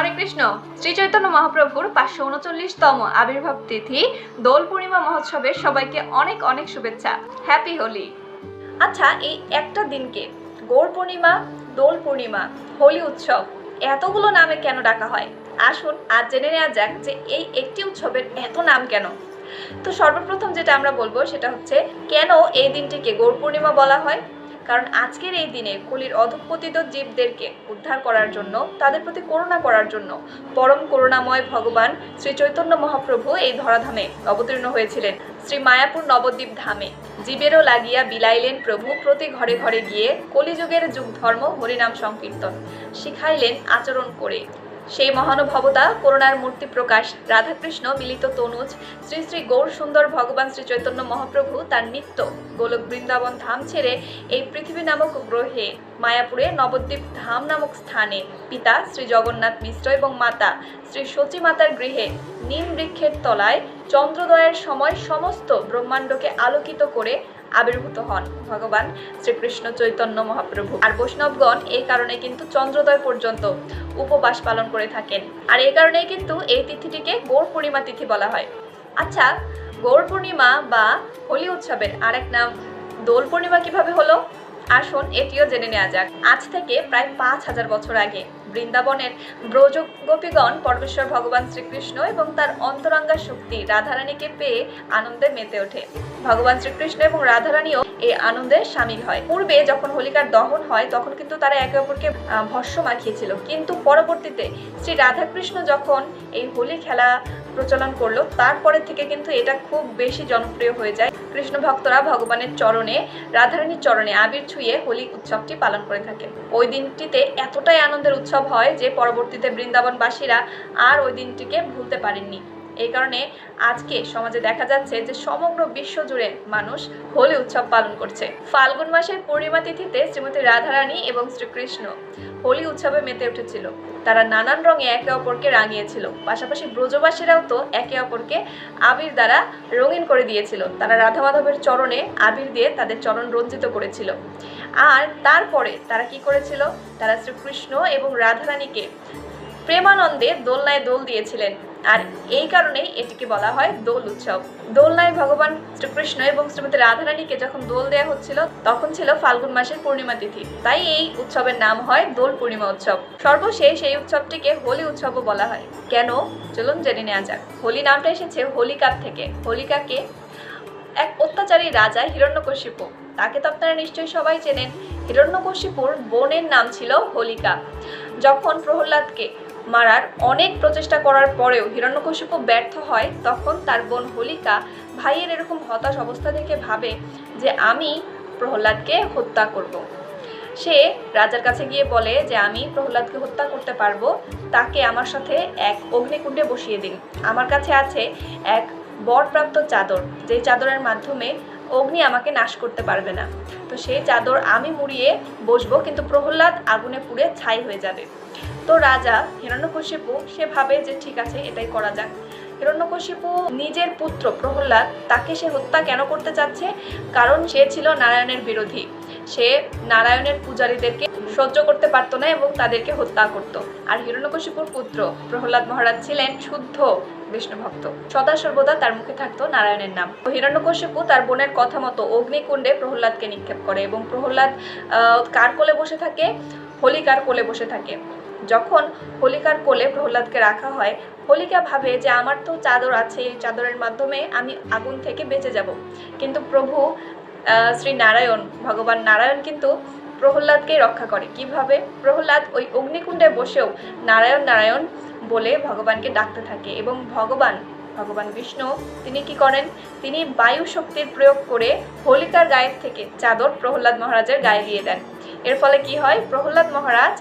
হরে কৃষ্ণ। শ্রী চৈতন্য মহাপ্রভুর পাঁচশো উনচল্লিশতম আবির্ভাব তিথি দোল পূর্ণিমা মহোৎসবের সবাইকে অনেক অনেক শুভেচ্ছা। হ্যাপি হোলি আচ্ছা এই একটা দিনকে, গৌর পূর্ণিমা, দোল পূর্ণিমা, হোলি উৎসব, এতগুলো নামে কেন ডাকা হয়? আসুন আজ জেনে নেওয়া যাক যে এই একটি উৎসবের এত নাম কেন? তো সর্বপ্রথম যেটা আমরা বলব সেটা হচ্ছে, কেন এই দিনটিকে গৌর পূর্ণিমা বলা হয়? কারণ আজকের এই দিনে কলির অধঃপতিত জীবদেরকে উদ্ধার করার জন্য, তাদের প্রতি করুণা করার জন্য পরম করুণাময় ভগবান শ্রী চৈতন্য মহাপ্রভু এই ধরাধামে অবতীর্ণ হয়েছিলেন। শ্রী মায়াপুর নবদ্বীপ ধামে জীবেরও লাগিয়া বিলাইলেন প্রভু প্রতি ঘরে ঘরে গিয়ে কলিযুগের যুগ ধর্ম হরিনাম সংকীর্তন শিখাইলেন আচরণ করে। সেই মহানুভবতা, করুণার মূর্তি প্রকাশ, রাধাকৃষ্ণ, মিলিত তনুজ, শ্রী শ্রী গৌর সুন্দর ভগবান শ্রী চৈতন্য মহাপ্রভু তার নিত্য গোলক বৃন্দাবন ধাম ছেড়ে এই পৃথিবী নামক গ্রহে মায়াপুরে নবদ্বীপ ধাম নামক স্থানে পিতা শ্রী জগন্নাথ মিশ্র এবং মাতা শ্রী সচী মাতার গৃহে নিম বৃক্ষের তলায় চন্দ্রোদয়ের সময় সমস্ত ব্রহ্মাণ্ডকে আলোকিত করে আবির্ভূত হন। ভগবান শ্রীকৃষ্ণ চৈতন্য মহাপ্রভু। আর বৈষ্ণবগণ এই কারণে কিন্তু চন্দ্রোদয় পর্যন্ত উপবাস পালন করে থাকেন। আর এই কারণেই কিন্তু এই তিথিটিকে গৌর পূর্ণিমা তিথি বলা হয়। আচ্ছা গৌর পূর্ণিমা বা হোলি উৎসবের আরেক নাম দোল পূর্ণিমা কীভাবে হলো? আসুন, এটিও জেনে নেওয়া যাক। আজ থেকে প্রায় পাঁচ হাজার বছর আগে বৃন্দাবনের ব্রজ গোপীগণ পরমেশ্বর ভগবান শ্রীকৃষ্ণ এবং তার অন্তরঙ্গা শক্তি রাধারানীকে পেয়ে আনন্দে মেতে ওঠে। ভগবান শ্রীকৃষ্ণ এবং রাধারানীও এই আনন্দে সামিল হয়। পূর্বে যখন হোলিকার দহন হয়, তখন কিন্তু তারা একে অপরকে ভস্য মাখিয়েছিল। কিন্তু পরবর্তীতে শ্রী রাধাকৃষ্ণ যখন এই হোলি খেলা প্রচলন করল। তারপরে থেকে কিন্তু এটা খুব বেশি জনপ্রিয় হয়ে যায়। কৃষ্ণ ভক্তরা ভগবানের চরণে, রাধারানীর চরণে আবির ছুঁয়ে হোলি উৎসবটি পালন করে থাকে ওই দিনটিতে এতটাই আনন্দের উৎসব হয় যে পরবর্তীতে বৃন্দাবনবাসীরা আর ওই দিনটিকে ভুলতে পারেননি। এই কারণে আজকে সমাজে দেখা যাচ্ছে যে সমগ্র বিশ্ব জুড়ে মানুষ হোলি উৎসব পালন করছে। ফাল্গুন মাসের পূর্ণিমা তিথিতে শ্রীমতী রাধারানী এবং শ্রীকৃষ্ণ হোলি উৎসবে মেতে উঠেছিল। তারা নানান রঙে একে অপরকে রাঙিয়েছিল। পাশাপাশি ব্রজবাসীরাও তো একে অপরকে আবির দ্বারা রঙিন করে দিয়েছিল। তারা রাধা মাধবের চরণে আবির দিয়ে তাদের চরণ রঞ্জিত করেছিল। আর তারপরে তারা কি করেছিল? তারা শ্রীকৃষ্ণ এবং রাধারানীকে প্রেমানন্দে দোলনায় দোল দিয়েছিলেন। আর এই কারণেই এটিকে বলা হয় দোল উৎসব। দোলনায় ভগবান শ্রীকৃষ্ণ এবং শ্রীমতী রাধারানীকে যখন দোল দেওয়া হচ্ছিল, তখন ছিল ফাল্গুন মাসের পূর্ণিমা তিথি। তাই এই উৎসবের নাম হয় দোল পূর্ণিমা উৎসব। সর্বশেষ এই উৎসবটিকে হোলি উৎসবও বলা হয়। কেন? চলুন জেনে নেওয়া যাক। হোলি নামটা এসেছে হোলিকার থেকে। হোলিকাকে এক অত্যাচারী রাজা হিরণ্যকশিপু। তাকে তো আপনারা নিশ্চয়ই সবাই চেনেন। হিরণ্যকশিপুর বোনের নাম ছিল হোলিকা। যখন প্রহ্লাদকে মারার অনেক প্রচেষ্টা করার পরেও হিরণ্যকশিপু ব্যর্থ হয়, তখন তার বোন হোলিকা ভাইয়ের এরকম হতাশ অবস্থা দেখে ভাবে যে আমি প্রহ্লাদকে হত্যা করব। সে রাজার কাছে গিয়ে বলে যে, আমি প্রহ্লাদকে হত্যা করতে পারব, তাকে আমার সাথে এক অগ্নিকুণ্ডে বসিয়ে দিন। আমার কাছে আছে এক বরপ্রাপ্ত চাদর যে চাদরের মাধ্যমে অগ্নি আমাকে নাশ করতে পারবে না। তো সেই চাদর আমি মুড়িয়ে বসবো, কিন্তু প্রহ্লাদ আগুনে পুড়ে ছাই হয়ে যাবে। তো রাজা হিরণ্যকশিপু, সে ভাবে যে ঠিক আছে, এটাই করা যাক। হিরণ্যকশিপু নিজের পুত্র প্রহ্লাদ, তাকে সে হত্যা কেন করতে চাচ্ছে? কারণ সে ছিল নারায়ণের বিরোধী। সে নারায়ণের পূজারীদেরকে সহ্য করতে পারতো না এবং তাদেরকে হত্যা করত। আর হিরণ্যকশিপুর পুত্র প্রহ্লাদ মহারাজ ছিলেন শুদ্ধ বিষ্ণু ভক্ত সদা সর্বদা তার মুখে থাকতো নারায়ণের নাম। হিরণ্যকশিপু তার বোনের কথা মতো অগ্নিকুণ্ডে প্রহ্লাদকে নিক্ষেপ করে এবং প্রহ্লাদ কার কোলে বসে থাকে? হোলিকার কোলে বসে থাকে। যখন হোলিকার কোলে প্রহ্লাদকে রাখা হয়, হোলিকা ভাবে যে আমার তো চাদর আছে, এই চাদরের মাধ্যমে আমি আগুন থেকে বেঁচে যাব। কিন্তু প্রভু শ্রী নারায়ণ, ভগবান নারায়ণ কিন্তু প্রহ্লাদকে রক্ষা করে। কীভাবে? প্রহ্লাদ ওই অগ্নিকুণ্ডে বসেও নারায়ণ নারায়ণ বলে ভগবানকে ডাকতে থাকে এবং ভগবান ভগবান বিষ্ণু, তিনি কি করেন? তিনি বায়ু শক্তির প্রয়োগ করে হোলিকার গায়ের থেকে চাদর প্রহ্লাদ মহারাজের গায়ে দিয়ে দেন। এর ফলে কি হয়? প্রহ্লাদ মহারাজ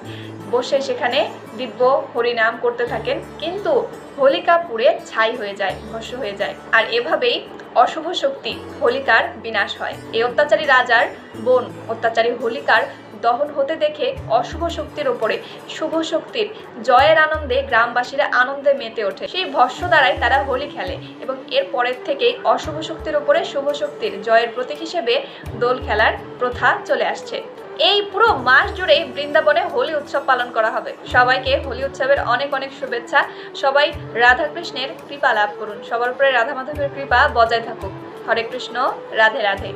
বসে সেখানে দিব্য হরিনাম করতে থাকেন, কিন্তু হোলিকা পুড়ে ছাই হয়ে যায় ভস্য হয়ে যায়। আর এভাবেই অশুভ শক্তি হোলিকার বিনাশ হয়। এই অত্যাচারী রাজার বোন, অত্যাচারী হোলিকার দহন হতে দেখে অশুভ শক্তির ওপরে, শুভ শক্তির জয়ের আনন্দে গ্রামবাসীরা আনন্দে মেতে ওঠে। সেই ভস্য দ্বারাই তারা হোলি খেলে এবং এর পরের থেকেই অশুভ শক্তির ওপরে শুভ শক্তির জয়ের প্রতীক হিসেবে দোল খেলার প্রথা চলে আসছে। এই পুরো মাস জুড়ে বৃন্দাবনে হোলি উৎসব পালন করা হবে। সবাইকে হোলি উৎসবের অনেক অনেক শুভেচ্ছা। সবাই রাধা কৃষ্ণের কৃপা লাভ করুন। সবার উপরে রাধা মাধবের কৃপা বজায় থাকুক। হরে কৃষ্ণ, রাধে রাধে।